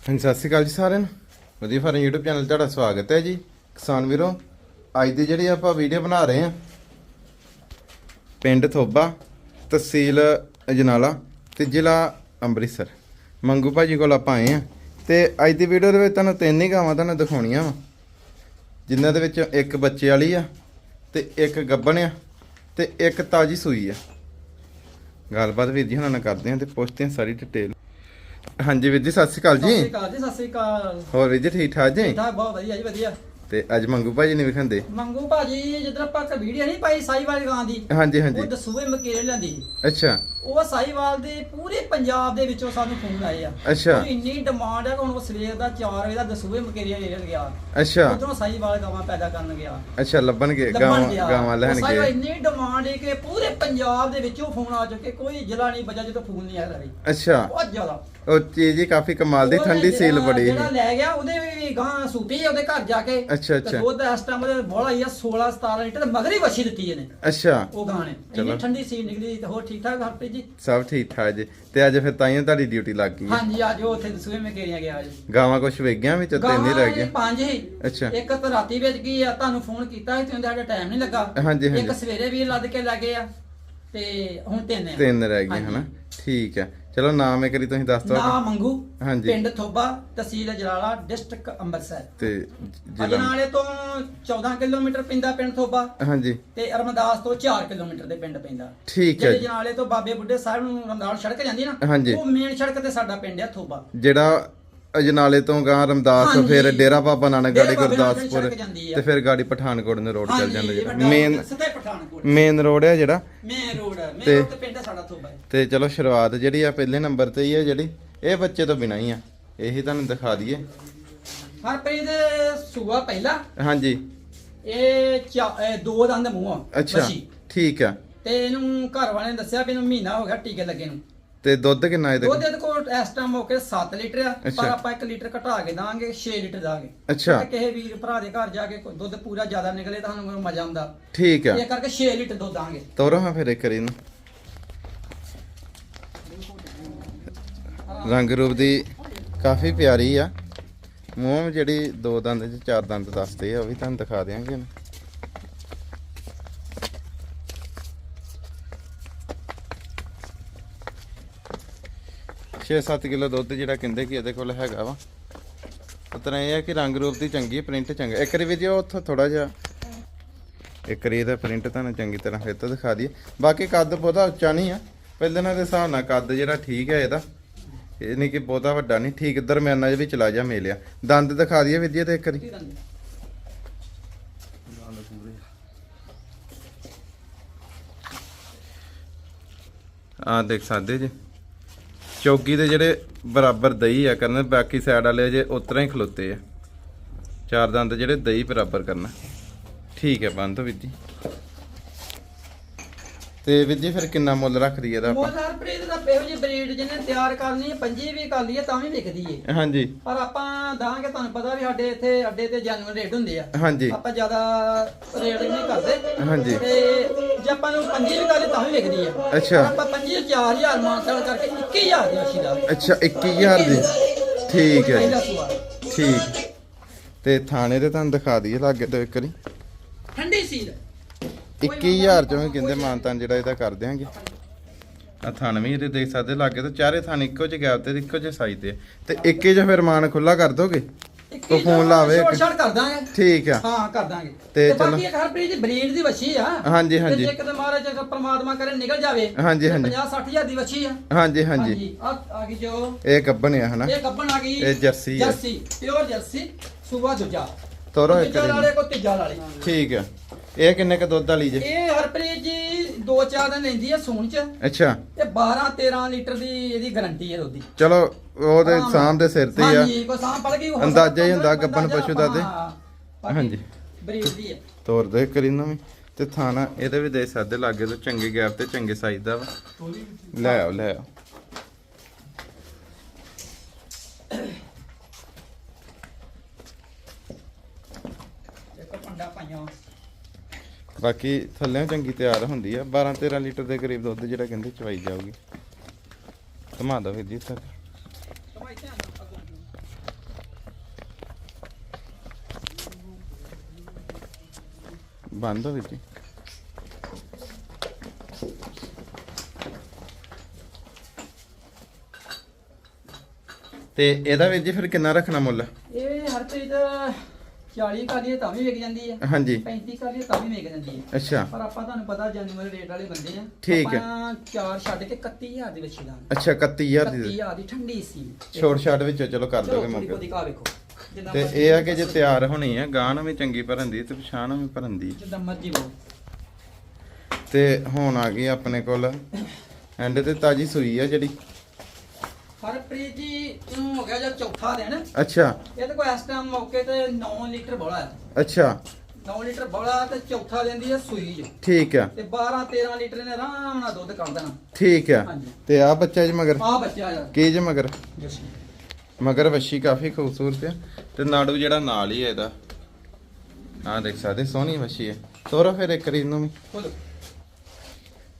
ਹਾਂਜੀ, ਸਤਿ ਸ਼੍ਰੀ ਅਕਾਲ ਜੀ ਸਾਰਿਆਂ ਨੂੰ। ਵਧੀਆ ਫਾਰਮ YouTube ਚੈਨਲ ਤੁਹਾਡਾ ਸਵਾਗਤ ਹੈ ਜੀ। ਕਿਸਾਨ ਵੀਰੋ, ਅੱਜ ਦੀ ਜਿਹੜੀ ਆਪਾਂ ਵੀਡੀਓ ਬਣਾ ਰਹੇ ਹਾਂ, ਪਿੰਡ ਥੋਬਾ, ਤਹਿਸੀਲ ਅਜਨਾਲਾ ਤੇ ਜ਼ਿਲ੍ਹਾ ਅੰਮ੍ਰਿਤਸਰ। ਮੰਗੂ ਭਾਜੀ ਕੋਲ ਆਪਾਂ ਆਏ ਹਾਂ ਤੇ ਅੱਜ ਦੀ ਵੀਡੀਓ ਦੇ ਵਿੱਚ ਤੁਹਾਨੂੰ ਤਿੰਨ ਹੀ ਗਾਵਾਂ ਤੁਹਾਨੂੰ ਦਿਖਾਉਣੀਆਂ ਵਾ। ਜਿਨ੍ਹਾਂ ਦੇ ਵਿੱਚ ਇੱਕ ਬੱਚੇ ਵਾਲੀ ਆ ਤੇ ਇੱਕ ਗੱਬਣ ਆ ਤੇ ਇੱਕ ਤਾਜੀ ਸੂਈ ਆ। ਗੱਲਬਾਤ ਵੀਰ ਜੀ ਹੁਣਾਂ ਨਾਲ ਕਰਦੇ ਹਾਂ ਤੇ ਪੁੱਛਦੇ ਹਾਂ ਸਾਰੀ ਡਿਟੇਲ ਹਾਂਜੀ ਵੀਰ ਜੀ ਸਤਿ ਸ਼੍ਰੀ ਅਕਾਲ ਸਤਿ ਸ਼੍ਰੀ ਜੀ ਅਕਾਲ ਜੀ ਸਤਿ ਸ਼੍ਰੀ ਅਕਾਲ। ਹੋਰ ਵੀਰ ਜੀ ਠੀਕ ਠਾਕ ਜੀ? ਠੀਕ ਠਾਕ ਬਹੁਤ ਵਧੀਆ ਜੀ ਵਧੀਆ। ਤੇ ਅੱਜ ਮੰਗੂ ਭਾਜੀ ਨੇ ਵਿਖਾਉਂਦੇ? ਮੰਗੂ ਭਾਜੀ ਜਦੋਂ ਆਪਾਂ ਇੱਕ ਵੀਡੀਓ ਨਹੀਂ ਪਾਈ ਸਾਈਵਾਲ ਗਾਂ ਦੀ ਹਾਂਜੀ ਹਾਂਜੀ। ਉਹ ਦਸੂਏ ਮਕੇਰੇ ਲੈਂਦੀ। ਅੱਛਾ। ਉਹ ਸਾਈਵਾਲ ਦੇ ਪੂਰੇ ਪੰਜਾਬ ਦੇ ਵਿੱਚੋਂ ਸਾਨੂੰ ਫੋਨ ਆਏ ਆ। ਅੱਛਾ। ਉਹਦੀ ਇੰਨੀ ਡਿਮਾਂਡ ਹੈ ਕਿ ਹੁਣ ਉਹ ਸਵੇਰ ਦਾ 4 ਵਜੇ ਦਾ ਦਸੂਏ ਮਕੇਰੀਆ ਲੈ ਗਿਆ। ਅੱਛਾ। ਉਧਰੋਂ ਸਾਈਵਾਲ ਗਾਵਾਂ ਪੈਦਾ ਕਰਨ ਗਿਆ। ਅੱਛਾ ਲੱਭਣਗੇ ਲੱਭਣ ਗਾਵਾਂ ਗਿਆ। ਗਾਵਾਂ ਉਹ ਸਾਈਵਾਲ ਲੈਣਗੇ ਇੰਨੀ ਡਿਮਾਂਡ ਹੈ ਕਿ ਪੂਰੇ ਪੰਜਾਬ ਦੇ ਵਿੱਚੋਂ ਫੋਨ ਆ ਚੁੱਕੇ ਕੋਈ ਜ਼ਿਲ੍ਹਾ ਨਹੀਂ ਬਚਾ ਜਦੋਂ ਫੋਨ ਨਹੀਂ ਆਇਆ ਰਹੀ ਅੱਛਾ। ਬਹੁਤ ਜ਼ਿਆਦਾ। ਉਹ ਚੀਜ਼ ਹੀ ਕਾਫੀ ਕਮਾਲ ਦੀ ਠੰਡੀ ਸੀਲ ਬੜੀ ਜਿਹੜਾ ਲੈ ਗਿਆ ਉਹਦੇ ਵੀ ਗਾਂ ਸੂਪੀ ਉਹਦੇ ਘਰ ਜਾ ਕੇ। ਅੱਛਾ, ਤੇ ਅੱਛਾ। ਦੁੱਧ ਇਸ ਟਾਈਮ ਉਹਦੇ ਬੋਲਾ ਹੀ ਆ 16 17 ਲੀਟਰ ਤੇ ਮਗਰ ਹੀ ਵੱਛੀ ਦਿੱਤੀ ਇਹਨੇ। ਅੱਛਾ। ਉਹ ਗਾਂ ਨੇ। ਚਲੋ। ਇੰਨੀ ਠੰਡੀ ਸੀ ਨਿਕਲੀ ਤੇ ਹੋਰ ਠੀਕ ਠਾਕ ਹਰਪ੍ਰੀਤ ਜੀ? ਸਭ ਠੀਕ ਠਾਕ ਜੀ। ਤੇ ਅੱਜ ਫਿਰ ਤਾਈਆਂ ਤੁਹਾਡੀ ਡਿਊਟੀ ਲੱਗ ਗਈ ਹੈ। ਹਾਂਜੀ ਅੱਜ ਉਹ ਉੱਥੇ ਦਸੂਏ ਮੈਂ ਕੇਰੀਆਂ ਗਿਆ ਜੀ ਗਾਵਾਂ ਕੁਛ ਵੇਗੀਆਂ ਵਿੱਚ ਤਿੰਨ ਹੀ ਰਹਿ ਗਏ ਪੰਜ ਹੀ। ਅੱਛਾ। ਇੱਕ ਤਾਂ ਰਾਤੀ ਵਿੱਚ ਗਈ ਆ ਤੁਹਾਨੂੰ ਫੋਨ ਕੀਤਾ ਸੀ ਤੁਸੀਂ ਸਾਡਾ ਟਾਈਮ ਨਹੀਂ ਲੱਗਾ। ਹਾਂਜੀ, ਹਾਂਜੀ। ਇੱਕ ਸਵੇਰੇ ਵੀ ਲੱਦ ਕੇ ਲੱਗੇ ਆ ਤੇ ਹੁਣ ਤਿੰਨ ਆ। ਤਿੰਨ ਰਹਿ ਗਏ ਹਾਂਜੀ। ਹਨਾ? ਠੀਕ ਹੈ। ਚਲੋ ਨਾਮ ਇੱਕ ਵਾਰੀ ਤੁਸੀਂ ਦੱਸ ਦਿਓ। ਨਾ ਮੰਗੂ। ਹਾਂਜੀ। ਪਿੰਡ ਥੋਬਾ ਤਹਿਸੀਲ ਜਲਾਲਾ ਡਿਸਟ੍ਰਿਕਟ ਅੰਮ੍ਰਿਤਸਰ। ਤੇ ਅਜਨਾਲੇ ਤੋਂ 14 ਕਿਲੋਮੀਟਰ ਪੈਂਦਾ ਪਿੰਡ ਥੋਬਾ। ਹਾਂਜੀ। ਤੇ ਅਰਮਦਾਸ ਤੋਂ 4 ਕਿਲੋਮੀਟਰ ਦੇ ਪਿੰਡ ਪੈਂਦਾ। ਠੀਕ ਹੈ। ਜਨਾਲੇ ਤੋਂ ਬਾਬੇ ਬੁੱਢੇ ਸਾਹਿਬ ਨੂੰ ਰਮਦਾਨ ਸੜਕ ਜਾਂਦੀ ਨਾ ਹਾਂਜੀ। ਉਹ ਮੇਨ ਸੜਕ ਤੇ ਸਾਡਾ ਪਿੰਡ ਹੈ ਥੋਬਾ। ਜਿਹੜਾ ਅਜਨਾਲੇ ਤੋਂ ਗਾਂ ਰਮਦਾਸ। ਫਿਰ ਡੇਰਾ ਬਾਬਾ ਨਾਨਕ ਗਾੜੀ ਗੁਰਦਾਸਪੁਰ ਆ। ਤੇ ਫਿਰ ਗਾੜੀ ਪਠਾਨਕੋਟ ਨੂੰ ਰੋਡ ਚੱਲ ਜਾਂਦਾ ਜਿਹੜਾ। ਮੇਨ ਸਿੱਧੇ ਪਠਾਨਕੋਟ। ਮੇਨ ਰੋਡ ਹੈ ਜਿਹੜਾ। ਮੇਨ ਰੋਡ ਹੈ ਮੇਨ ਤੇ- ਤੇ ਪਿੰਡ ਹੈ ਸਾਡਾ ਥੋਬਾ ਤੇ ਚਲੋ ਸ਼ੁਰੂਆਤ ਜਿਹੜੀ ਆ ਪਹਿਲੇ ਨੰਬਰ ਤੇ ਹੀ ਆ ਜਿਹੜੀ ਇਹ ਬੱਚੇ ਤੋਂ ਬਿਨਾਂ ਹੀ ਆ। ਇਹੀ ਤੁਹਾਨੂੰ ਦਿਖਾ ਦਈਏ। ਹਰਪ੍ਰੀਤ ਸੂਆ ਪਹਿਲਾ। ਹਾਂਜੀ। ਇਹ ਚਾ- ਇਹ ਦੋ ਦੰਦ ਮੂੰਹ ਆ ਅੱਛਾ। ਠੀਕ ਆ। ਤੇ ਇਹਨੂੰ ਘਰ ਵਾਲਿਆਂ ਨੇ ਦੱਸਿਆ ਵੀ ਇਹਨੂੰ ਮਹੀਨਾ ਹੋ ਗਿਆ ਟੀਕੇ ਲੱਗੇ ਨੂੰ। ਤੇ ਦੁੱਧ ਕਿੰਨਾ ਇਹਦੇ ਦੁੱਧ ਕੋਲ ਇਹਦੇ ਕੋਲ ਇਸ ਟਾਈਮ ਹੋ ਕੇ 7 ਲੀਟਰ ਆ ਅੱਛਾ। ਪਰ ਆਪਾਂ 1 ਲੀਟਰ ਘਟਾ ਕੇ ਦਾਂਗੇ 6 ਲੀਟਰ ਦਾਂਗੇ ਅੱਛਾ। ਕਿ ਕਿਸੇ ਵੀਰ ਭਰਾ ਦੇ ਘਰ ਜਾ ਕੇ ਕੋਈ ਦੁੱਧ ਪੂਰਾ ਜ਼ਿਆਦਾ ਨਿਕਲੇ ਤਾਂ ਸਾਨੂੰ ਮਜ਼ਾ ਆਉਂਦਾ। ਠੀਕ ਆ। ਇਹ ਕਰਕੇ 6 ਲੀਟਰ ਦੁੱਧ ਦਾਂਗੇ ਤੋਰੋ ਹਾਂ ਫਿਰ ਇੱਕ ਵਾਰੀ ਨੂੰ ਰੰਗ ਰੂਪ ਦੀ ਕਾਫੀ ਪਿਆਰੀ ਆ। ਮੂੰਹ ਜਿਹੜੀ ਦੋ ਦੰਦ ਚ ਚਾਰ ਦੰਦ ਦੱਸਦੇ ਆ ਉਹ ਵੀ ਤੁਹਾਨੂੰ ਦਿਖਾ ਦਿਆਂਗੇ ਹੁਣ। ਛੇ 7 ਕਿਲੋ ਦੁੱਧ ਜਿਹੜਾ ਕਹਿੰਦੇ ਕਿ ਇਹਦੇ ਕੋਲ ਹੈਗਾ ਵਾ। ਉਤਨਾ ਇਹ ਹੈ ਕਿ ਰੰਗ ਰੂਪ ਦੀ ਚੰਗੀ ਪ੍ਰਿੰਟ ਚੰਗਾ। ਇੱਕ ਵਾਰੀ ਵੀ ਉੱਥੋਂ ਥੋੜਾ ਜਿਹਾ ਇੱਕ ਵਾਰੀ ਇਹਦਾ ਪ੍ਰਿੰਟ ਤੁਹਾਨੂੰ ਚੰਗੀ ਤਰ੍ਹਾਂ ਫਿਰ ਤੋਂ ਦਿਖਾ ਦਈਏ। ਬਾਕੀ ਕੱਦ ਬਹੁਤਾ ਉੱਚਾ ਨਹੀਂ ਆ। ਪਹਿਲੇ ਨਾਲ ਦੇ ਹਿਸਾਬ ਨਾਲ ਕੱਦ ਜਿਹੜਾ ਠੀਕ ਹੈ ਇਹਦਾ। ਇਹ ਨਹੀਂ ਕਿ ਬਹੁਤਾ ਵੱਡਾ ਨਹੀਂ, ਠੀਕ ਦਰਮਿਆਨਾ ਜਿਹਾ ਵੀ ਚਲਾ ਜਾ ਮੇਲਿਆ। ਦੰਦ ਦਿਖਾ ਦਈਏ ਵਿਦਿਆ ਤੇ ਇੱਕ ਵਾਰੀ। ਆ ਦੇਖ ਸਕਦੇ ਜੀ। ਚੌਕੀ ਦੇ ਜਿਹੜੇ ਬਰਾਬਰ ਦਹੀਂ ਆ ਕਰਨ ਬਾਕੀ ਸਾਈਡ ਵਾਲੇ ਜੇ ਉਤਰਾ ਹੀ ਖਲੋਤੇ ਆ। ਚਾਰ ਦੰਦ ਜਿਹੜੇ ਦਹੀਂ ਬਰਾਬਰ ਕਰਨਾ। ਠੀਕ ਹੈ ਬੰਦ ਵੀਰ ਜੀ। ਤੇ ਵੀਰ ਜੀ ਫਿਰ ਕਿੰਨਾ ਮੁੱਲ ਰੱਖਦੀ ਇਹਦਾ ਆਪਾਂ? ਮੋਲ ਹਰਪ੍ਰੀਤ ਦਾ ਇਹੋ ਜਿਹੀ ਬਰੀਡ ਜਿਹਨੇ ਤਿਆਰ ਕਰਨੀ ਹੈ ਪੰਜੀ ਵੀ ਕਰ ਲਈਏ ਤਾਂ ਵੀ ਵਿਕਦੀ ਏ ਹਾਂਜੀ। ਪਰ ਆਪਾਂ ਦਾਂਗੇ ਤੁਹਾਨੂੰ ਪਤਾ ਵੀ ਸਾਡੇ ਇੱਥੇ ਅੱਡੇ ਤੇ ਜਨਰਲ ਰੇਟ ਹੁੰਦੇ ਆ। ਹਾਂਜੀ। ਆਪਾਂ ਜ਼ਿਆਦਾ ਰੇਟ ਨਹੀਂ ਕਰਦੇ। ਹਾਂਜੀ। ਤੇ ਆਪਾਂ ਨੂੰ ਪੰਜੀ ਵੀ ਕਰਦੇ ਤਾਂ ਵੀ ਵਿਕਦੀ ਆ। ਅੱਛਾ। ਪਰ ਆਪਾਂ ਪੰਜੀ 4000 ਮਾਨਸਲ ਕਰਕੇ 21000 ਦੀ ਅੱਛੀ ਦਾ ਅੱਛਾ 21000 ਦੀ। ਠੀਕ ਹੈ ਪਹਿਲਾ ਜੀ ਸੂਆ ਠੀਕ। ਤੇ ਥਾਣੇ ਤੇ ਤੁਹਾਨੂੰ ਦਿਖਾ ਦਈਏ ਲਾਗੇ ਤੋਂ ਇੱਕ ਵਾਰੀ। ਠੰਡੀ ਸੀਲ। 21000 ਚੋਂ ਵੀ ਕਹਿੰਦੇ ਮਾਨਤਾਨ ਜਿਹੜਾ ਇਹਦਾ ਕਰ ਦਿਆਂਗੇ। ਆ ਥਣ ਵੀ ਇਹਦੇ ਦੇਖ ਸਕਦੇ ਲਾਗੇ ਤੋਂ। ਚਾਰੇ ਥਣ ਇੱਕੋ ਜਿਹੇ ਗੈਪ ਤੇ ਇੱਕੋ ਜਿਹੇ ਸਾਈਜ਼ ਤੇ। ਆ। ਤੇ ਇੱਕੇ ਜਿਹਾ ਫਿਰ ਮਾਨ ਖੁੱਲਾ ਕਰ ਦੋਗੇ? ਉਹ ਫੋਨ ਲਾਵੇ ਇੱਕ। ਛਾਟ ਕਰ ਦਾਂਗੇ। ਠੀਕ ਆ। ਹਾਂ ਕਰ ਦਾਂਗੇ। ਤੇ ਤੇ ਬਾਕੀ ਚਲੋ। ਇੱਕ ਹਰਪ੍ਰੀਤ ਦੀ ਬਰੀਡ ਦੀ ਵੱਛੀ ਆ। ਹਾਂਜੀ, ਤੇ ਹਾਂਜੀ। ਜੇ ਕਿਤੇ ਮਹਾਰਾਜ ਅਗਰ ਪ੍ਰਮਾਤਮਾ ਕਰੇ ਨਿਕਲ ਜਾਵੇ ਹਾਂਜੀ, ਹਾਂਜੀ। 50 60000 ਦੀ ਵੱਛੀ ਆ। ਹਾਂਜੀ ਹਾਂਜੀ। ਆ ਆ ਗਈ ਜੋ। ਇਹ ਗੱਬਣ ਆ ਹਨਾ? ਇਹ ਗੱਬਣ ਆ ਗਈ। ਇਹ ਜਰਸੀ ਆ। ਜਰਸੀ ਪਿਓਰ ਜਰਸੀ ਸੂਬਾ ਦੂਜਾ। ਤੋਰੋ ਇੱਕ ਤੀਜਾ ਵਾਰੀ ਵਾਲੇ ਕੋ ਤੀਜਾ ਵਾਲੇ ਠੀਕ ਆ। ਇਹ ਕਿੰਨੇ ਕ ਦੁੱਧ ਵਾਲੀ ਜੇ? ਇਹ ਹਰਪ੍ਰੀਤ ਜੀ 2-4 ਦਿਨ ਲੈਂਦੀ ਹੈ ਸੂਣ ਚ। ਅੱਛਾ। ਤੇ 12-13 ਲੀਟਰ ਦੀ ਇਹਦੀ ਗਾਰੰਟੀ ਹੈ ਉਹਦੀ ਚਲੋ ਉਹਦੇ ਸਾਹਮ ਦੇ ਸਿਰ ਤੇ ਆ। ਹਾਂਜੀ ਕੋਈ ਸਾਹ ਪੜ ਗਈ ਹੋ ਅੰਦਾਜ਼ਾ ਹੀ ਹੁੰਦਾ ਅੰਦਾਜ਼ਾ, ਪਸ਼ੂ ਦਾ ਤੇ। ਹਾਂ, ਹਾਂਜੀ। ਬਰੀਡ ਦੀ ਹੈ ਤੋਰ ਦੇ ਕਰੀ ਨਾ ਵੀ ਤੇ ਥਾਣਾ ਇਹਦੇ ਵੀ ਦੇ ਸਕਦੇ ਲਾਗੇ ਤੋਂ ਚੰਗੇ ਗੈਪ ਤੇ ਚੰਗੇ ਸਾਈਜ਼ ਦਾ ਵਾ। ਲੈ ਆਓ ਲੈ ਆਓ। ਇੱਕ ਪੰਡਾ ਪਾਈਆਂ। ਬਾਕੀ ਥੱਲੇ ਚੰਗੀ ਤਿਆਰ ਹੁੰਦੀ ਆ। 12 13 ਲੀਟਰ ਦੇ ਕਰੀਬ ਦੁੱਧ ਜਿਹੜਾ ਕਹਿੰਦੇ ਚਵਾਈ ਜਾਊਗੀ। ਧਮਾ ਦੋ ਵੀਰ ਜੀ ਤੱਕ ਬੰਦ ਹੋ ਜੀ। ਤੇ ਇਹਦਾ ਵੀਰ ਜੀ ਫਿਰ ਕਿੰਨਾ ਰੱਖਣਾ ਮੁੱਲ? ਇਹ ਹਰਪ੍ਰੀਤ 40 ਕਾਲੀ ਤਾਂ ਵੀ ਵਿਕ ਜਾਂਦੀ ਹੈ। ਹਾਂਜੀ। 35 ਕਾਲੀ ਤਾਂ ਵੀ ਵਿਕ ਜਾਂਦੀ ਹੈ। ਅੱਛਾ। ਪਰ ਆਪਾਂ ਤੁਹਾਨੂੰ ਪਤਾ ਜਨਵਰੀ ਰੇਟ ਵਾਲੇ ਬੰਦੇ ਆ। ਠੀਕ ਹੈ। ਆਪਾਂ ਚਾਰ ਛੱਡ ਕੇ 31000 ਦੇ ਵਿੱਚ ਦਾਂਗੇ ਅੱਛਾ 31000 ਦੀ 31000 ਦੀ ਠੰਡੀ ਸੀ। ਛੋਟ ਛਾਟ ਵਿੱਚੋਂ ਚਲੋ ਕਰ ਚਲੋ ਦੋਗੇ ਮੌਕੇ ਬਹੁਤੀ ਕਾ ਵੇਖੋ। ਜਿੱਦਾਂ ਤੇ ਇਹ ਆ ਕਿ ਜੇ ਤਿਆਰ ਹੋਣੀ ਹੈ ਗਾਂ ਨੂੰ ਵੀ ਚੰਗੀ ਭਰਨ ਦੀ ਤੇ ਪਛਾਣ ਵੀ ਭਰਨ ਦੀ। ਜਿੱਦਾਂ ਮਰਜ਼ੀ ਬੋ ਤੇ ਹੁਣ ਆ ਗਈ ਆਪਣੇ ਕੋਲ। ਐਂਡ ਤੇ ਤਾਜੀ ਸੂਈ ਆ ਜਿਹੜੀ। ਹਰਪ੍ਰੀਤ ਜੀ ਨੂੰ ਹੋ ਗਿਆ ਜਾਂ ਚੌਥਾ ਦਿਨ। ਅੱਛਾ। ਇਹਦੇ ਕੋਲ ਇਸ ਟਾਈਮ ਮੌਕੇ ਤੇ 9 ਲੀਟਰ ਬੋਲਾ ਹੈ। ਅੱਛਾ। 9 ਲੀਟਰ ਬੋਲਾ ਤੇ ਚੌਥਾ ਦਿੰਦੀ ਹੈ ਸੂਈ ਜੋ। ਠੀਕ ਆ। ਤੇ 12 13 ਲੀਟਰ ਨੇ ਆਰਾਮ ਨਾਲ ਦੁੱਧ ਕੱਢ ਦੇਣਾ। ਠੀਕ ਆ। ਤੇ ਆ ਬੱਚਾ ਜੀ ਮਗਰ? ਆ ਬੱਚਾ ਯਾਰ ਕੀ ਜੇ ਮਗਰ? ਮਗਰ ਵੱਛੀ ਕਾਫੀ ਖੂਬਸੂਰਤ ਆ। ਤੇ ਨਾੜੂ ਜਿਹੜਾ ਨਾਲ ਹੀ ਹੈ ਇਹਦਾ। ਆ ਦੇਖ ਸਕਦੇ ਸੋਹਣੀ ਵੱਛੀ ਹੈ। ਤੋਰੋ ਫਿਰ ਇੱਕ ਰੀਨ ਨੂੰ ਵੀ।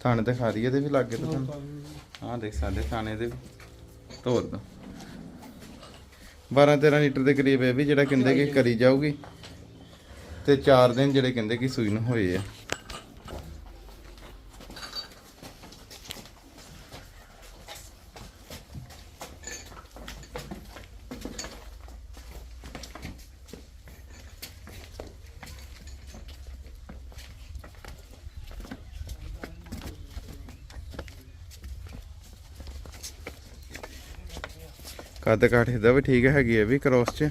ਥਾਣੇ ਤੇ ਖਾ ਰਹੀ ਇਹਦੇ ਵੀ ਲੱਗੇ ਤੇ ਤੁਹਾਨੂੰ। ਆ ਦੇਖ ਸਕਦੇ ਥਾਣੇ ਦੇ ਵੀ। ਤੋਰ ਦੋ। 12 13 ਲੀਟਰ ਦੇ ਕਰੀਬ ਇਹ ਵੀ ਜਿਹੜਾ ਕਹਿੰਦੇ ਕਿ ਕਰੀ ਜਾਊਗੀ। ਤੇ 4 ਦਿਨ ਜਿਹੜੇ ਕਹਿੰਦੇ ਕਿ ਸੂਈ ਨੂੰ ਹੋਏ ਆ। ਕੱਦ ਕਾਠ ਇਹਦਾ ਵੀ ਠੀਕ ਹੈਗੀ ਹੈ ਵੀ ਕ੍ਰੋਸ 'ਚ।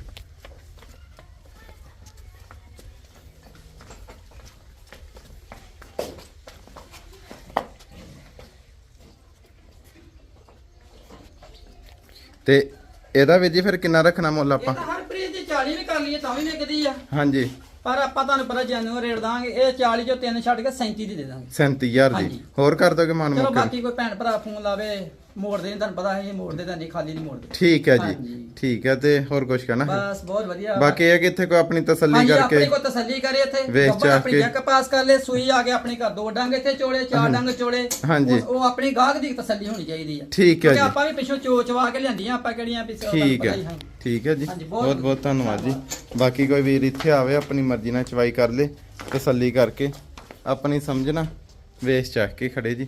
ਤੇ ਇਹਦਾ ਵੀ ਜੀ ਫਿਰ ਕਿੰਨਾ ਰੱਖਣਾ ਮੁੱਲ ਇਹ ਆਪਾਂ ਤਾਂ ਹਰਪ੍ਰੀਤ ਦੀ 40 ਵੀ ਕਰ ਲਈਏ ਤਾਂ ਵੀ ਵਿਕਦੀ ਆ। ਹਾਂਜੀ। ਪਰ ਆਪਾਂ ਤੁਹਾਨੂੰ ਪਤਾ ਜੈਨੂਅਰ ਰੇਟ ਦਾਂਗੇ ਇਹ 40 ਚੋਂ ਤਿੰਨ ਛੱਡ ਕੇ 37 ਦੀ ਦੇ ਦਾਂਗੇ। 37000 ਦੀ। ਹਾਂਜੀ। ਹੋਰ ਕਰ ਦੋਗੇ ਮਨ ਚਲੋ ਮੁੱਕ ਬਾਕੀ ਕੋਈ ਭੈਣ ਭਰਾ ਫੋਨ ਲਾਵੇ। ਮੋੜਦੇ ਨਹੀਂ ਤੁਹਾਨੂੰ ਪਤਾ ਹੈ ਇਹ ਮੋੜਦੇ ਤਾਂ ਨਹੀਂ ਖਾਲੀ ਨਹੀਂ ਮੋੜਦੇ। ਠੀਕ ਹੈ ਜੀ। ਠੀਕ ਹੈ ਤੇ ਹੋਰ ਕੁਝ ਕਹਿਣਾ? ਹੈ? ਬਸ ਬਹੁਤ ਵਧੀਆ। ਬਾਕੀ ਇਹ ਹੈ ਕਿ ਇੱਥੇ ਕੋਈ ਆਪਣੀ ਤਸੱਲੀ ਕਰਕੇ ਆਪਣੇ ਕੋ ਤਸੱਲੀ ਕਰੇ ਇੱਥੇ। ਆਪਣੀ ਕੇ। ਜੱਕ ਪਾਸ ਕਰ ਲੈ ਸੂਈ ਆ ਕੇ ਆਪਣੇ ਘਰ ਦੋ ਡੰਗ ਇੱਥੇ ਚੋਲੇ ਚਾਰ ਡੰਗ ਚੋਲੇ। ਹਾਂਜੀ। ਉਹ- ਆਪਣੀ ਗਾਹਕ ਦੀ ਤਸੱਲੀ ਹੋਣੀ ਚਾਹੀਦੀ ਆ। ਠੀਕ ਹੈ ਜੀ। ਆਪਾਂ ਵੀ ਪਿੱਛੋਂ ਚੋਚਵਾ ਕੇ ਲਿਆਂਦੀਆਂ ਆਪਾਂ ਕਿਹੜੀਆਂ ਪਿੱਛੇ ਠੀਕ ਹੈ। ਹੀ ਹੈ। ਠੀਕ ਹੈ ਜੀ। ਬਹੁਤ ਬਹੁਤ ਧੰਨਵਾਦ ਜੀ। ਬਾਕੀ ਕੋਈ ਵੀਰ ਇੱਥੇ ਆਵੇ ਆਪਣੀ ਮਰਜ਼ੀ ਨਾਲ ਚਵਾਈ ਕਰ ਲੇ ਤਸੱਲੀ ਕਰਕੇ। ਆਪਣੀ ਸਮਝਣਾ ਵੇਸ ਚੱਕ ਕੇ ਖੜੇ ਜੀ।